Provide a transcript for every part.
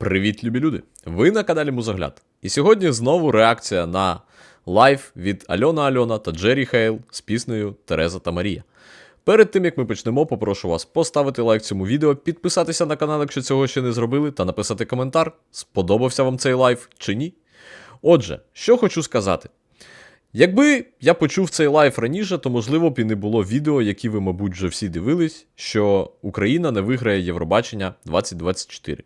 Привіт, любі люди! Ви на каналі Музогляд. І сьогодні знову реакція на лайв від Альона Альона та Джері Хейл з піснею Тереза та Марія. Перед тим як ми почнемо, попрошу вас поставити лайк цьому відео, підписатися на канал, якщо цього ще не зробили, та написати коментар, сподобався вам цей лайв чи ні. Отже, що хочу сказати. Якби я почув цей лайф раніше, то можливо б і не було відео, які ви, мабуть, вже всі дивились, що Україна не виграє Євробачення 2024.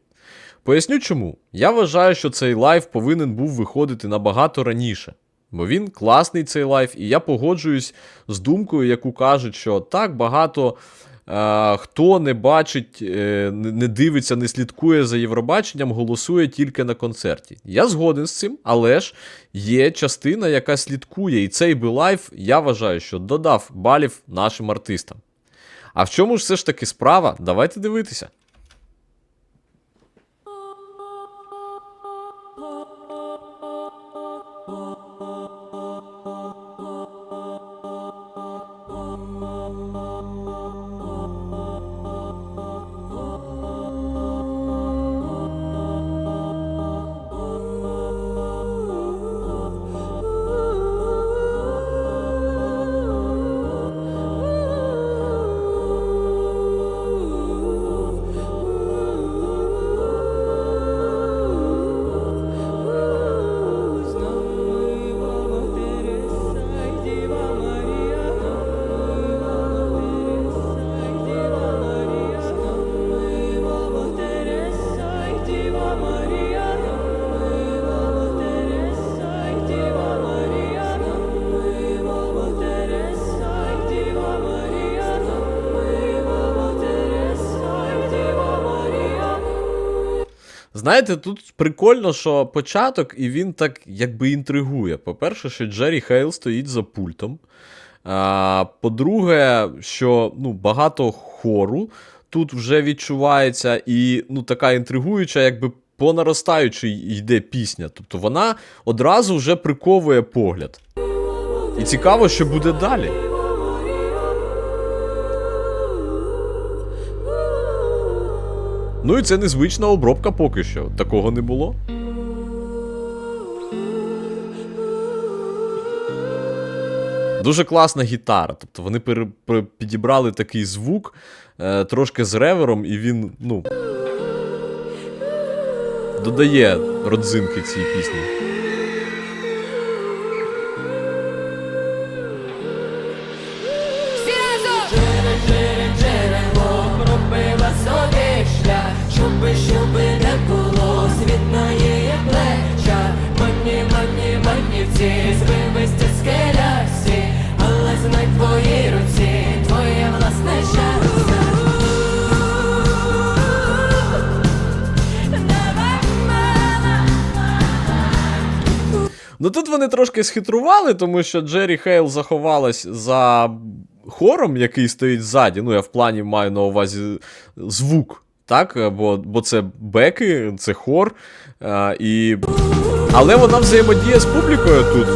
Поясню чому. Я вважаю, що цей лайф повинен був виходити набагато раніше. Бо він класний цей лайф, і я погоджуюсь з думкою, яку кажуть, що так багато е, хто не бачить, е, не дивиться, не слідкує за Євробаченням, голосує тільки на концерті. Я згоден з цим, але ж є частина, яка слідкує, і цей би лайф, я вважаю, що додав балів нашим артистам. А в чому ж все ж таки справа? Давайте дивитися. Знаєте, тут прикольно, що початок, і він так якби інтригує. По-перше, що Джері Хейл стоїть за пультом. А, По-друге, що ну, багато хору тут вже відчувається, і ну, така інтригуюча, якби по наростаючій йде пісня. Тобто вона одразу вже приковує погляд. І цікаво, що буде далі. Ну і це незвична обробка поки що. Такого не було. Дуже класна гітара. Тобто вони підібрали такий звук е, трошки з ревером, і він, ну. Додає родзинки цій пісні. Щоби, щоби не було світної плеча. Мені, мені, манівці, звивисті скелясі, але знай в твоїй руці, твоє власне щастя. Ну тут вони трошки схитрували, тому що Джері Хейл заховалась за хором, який стоїть ззаді. Ну, я в плані маю на увазі звук. Так, бо, бо це беки, це хор. А, і... Але вона взаємодіє з публікою тут.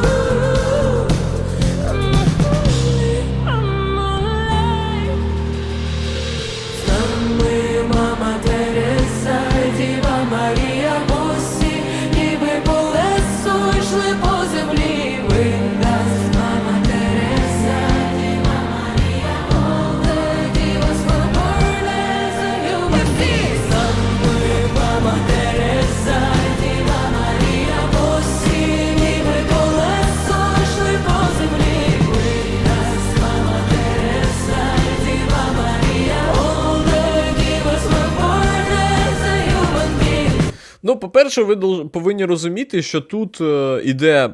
По-перше, ви повинні розуміти, що тут е, іде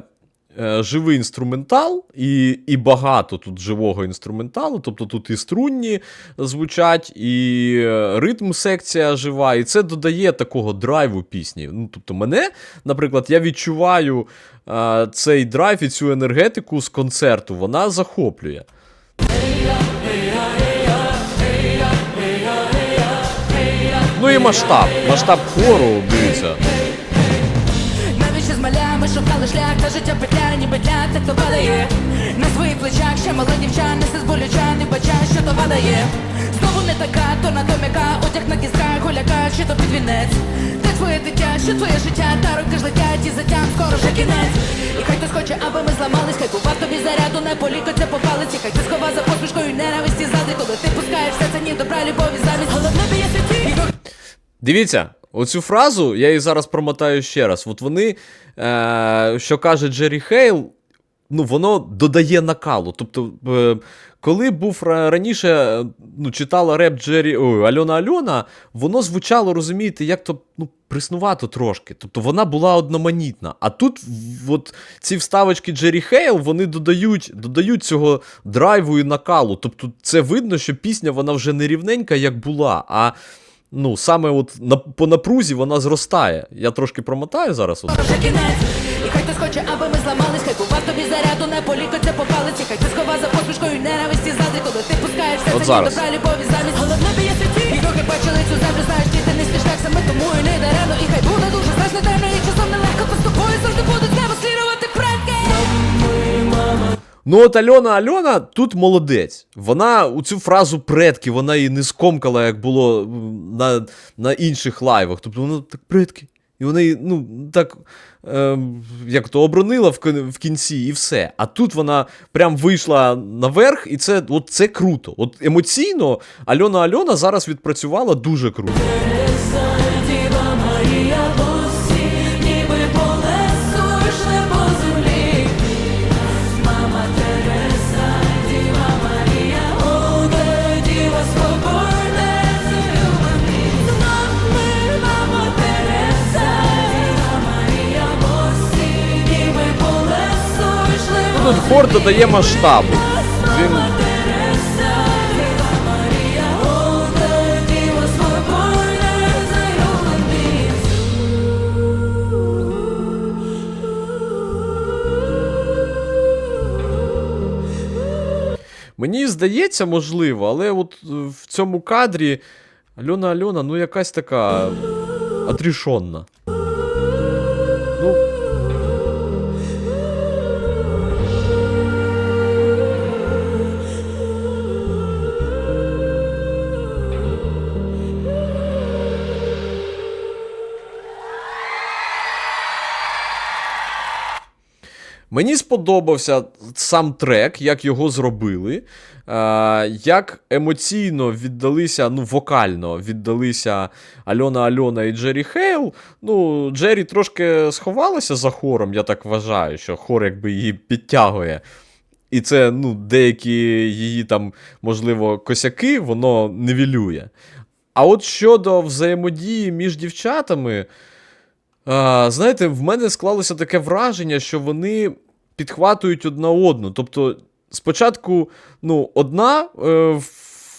е, живий інструментал, і, і багато тут живого інструменталу. Тобто тут і струнні звучать, і е, ритм секція жива, і це додає такого драйву пісні. Ну, тобто, мене, наприклад, я відчуваю е, цей драйв і цю енергетику з концерту, вона захоплює. Масштаб. Масштаб хору, дивіться. Навіщо з малями шукали шлях, та життя петля, ніби для тих, хто падає На своїх плечах ще мала дівча, несе з болюча, не бача, що то падає Знову не така, то на домяка, одяг на кістках, голяка, чи то під вінець Де твоє дитя, що твоє життя та роки ж летять і затям скоро вже кінець. І хай хтось хоче, аби ми зламались, хай бува тобі заряду не полікоться по палиці, хай ти схова за посмішкою ненависті ззади, коли ти пускаєш все це ні добра любові замість головне. Дивіться, оцю фразу я її зараз промотаю ще раз. От вони, е, що каже Джері Хейл, ну, воно додає накалу. Тобто, е, коли був раніше, е, ну, читала реп Джері ой, Альона Альона, воно звучало, розумієте, як то ну, приснувато трошки. Тобто вона була одноманітна. А тут от, ці вставочки Джері Хейл, вони додають, додають цього драйву і накалу. Тобто, це видно, що пісня вона вже не рівненька, як була. а ну, саме от на, по напрузі вона зростає. Я трошки промотаю зараз. Вже кінець. І хай хтось хоче, аби ми зламались, хай купав тобі заряду не полікаться по палиці, хай ти схова за посмішкою ненависті ззади, коли ти пускаєшся, От зараз. добра любові замість головне б'є світі. І трохи бачили цю землю, знаєш, діти не стиш так саме тому і не дарено, І хай буде дуже Ну, от Альона Альона тут молодець. Вона у цю фразу предки, вона її не скомкала, як було на, на інших лайвах. Тобто вона так предки. І вона її, ну, так, ем, як то оборонила в, в кінці, і все. А тут вона прям вийшла наверх, і це, от це круто. От емоційно Альона Альона зараз відпрацювала дуже круто. Тут хор додає масштабу. Він. Мені здається, можливо, але от в цьому кадрі Альона Альона, ну якась така отрішонна. Мені сподобався сам трек, як його зробили, е, як емоційно віддалися, ну, вокально віддалися Альона Альона і Джері Хейл. Ну, Джері трошки сховалася за хором, я так вважаю, що хор якби її підтягує. І це, ну, деякі її там, можливо, косяки, воно нивелює. А от щодо взаємодії між дівчатами. Знаєте, в мене склалося таке враження, що вони підхватують одна одну. Тобто, спочатку, ну, одна е,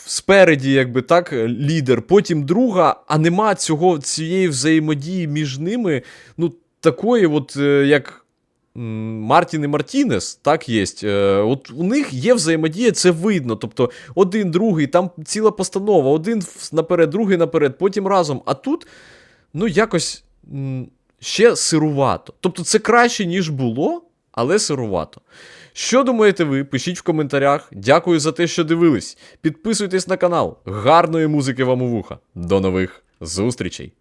спереді, якби так, лідер, потім друга, а нема цього, цієї взаємодії між ними, ну, такої, от, е, як. Мартін і Мартінес, так є. Е, от у них є взаємодія, це видно. Тобто один, другий, там ціла постанова, один наперед, другий наперед, потім разом. А тут, ну, якось ще сирувато. Тобто це краще, ніж було, але сирувато. Що думаєте ви? Пишіть в коментарях. Дякую за те, що дивились. Підписуйтесь на канал. Гарної музики вам у вуха. До нових зустрічей!